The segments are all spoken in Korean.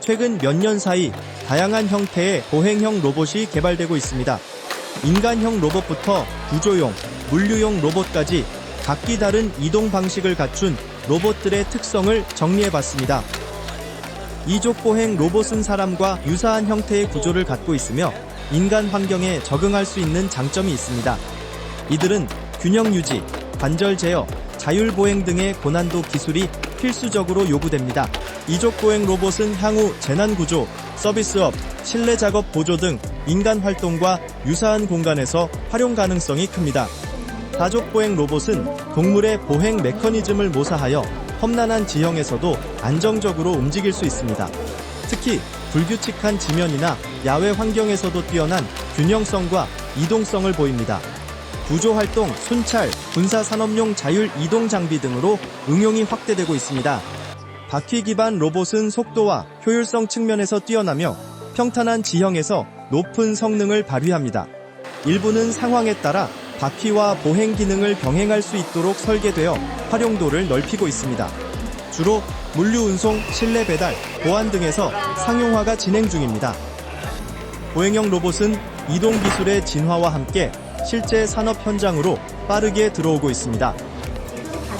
최근 몇 년 사이 다양한 형태의 보행형 로봇이 개발되고 있습니다. 인간형 로봇부터 구조용, 물류용 로봇까지 각기 다른 이동 방식을 갖춘 로봇들의 특성을 정리해봤습니다. 이족 보행 로봇은 사람과 유사한 형태의 구조를 갖고 있으며 인간 환경에 적응할 수 있는 장점이 있습니다. 이들은 균형 유지, 관절 제어, 자율 보행 등의 고난도 기술이 필수적으로 요구됩니다. 이족 보행 로봇은 향후 재난 구조, 서비스업, 실내 작업 보조 등 인간 활동과 유사한 공간에서 활용 가능성이 큽니다. 가족 보행 로봇은 동물의 보행 메커니즘을 모사하여 험난한 지형에서도 안정적으로 움직일 수 있습니다. 특히 불규칙한 지면이나 야외 환경에서도 뛰어난 균형성과 이동성을 보입니다. 구조 활동, 순찰, 군사 산업용 자율 이동 장비 등으로 응용이 확대되고 있습니다. 바퀴 기반 로봇은 속도와 효율성 측면에서 뛰어나며 평탄한 지형에서 높은 성능을 발휘합니다. 일부는 상황에 따라 바퀴와 보행 기능을 병행할 수 있도록 설계되어 활용도를 넓히고 있습니다. 주로 물류 운송, 실내 배달, 보안 등에서 상용화가 진행 중입니다. 보행형 로봇은 이동 기술의 진화와 함께 실제 산업 현장으로 빠르게 들어오고 있습니다.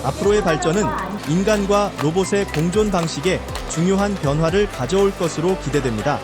앞으로의 발전은 인간과 로봇의 공존 방식에 중요한 변화를 가져올 것으로 기대됩니다.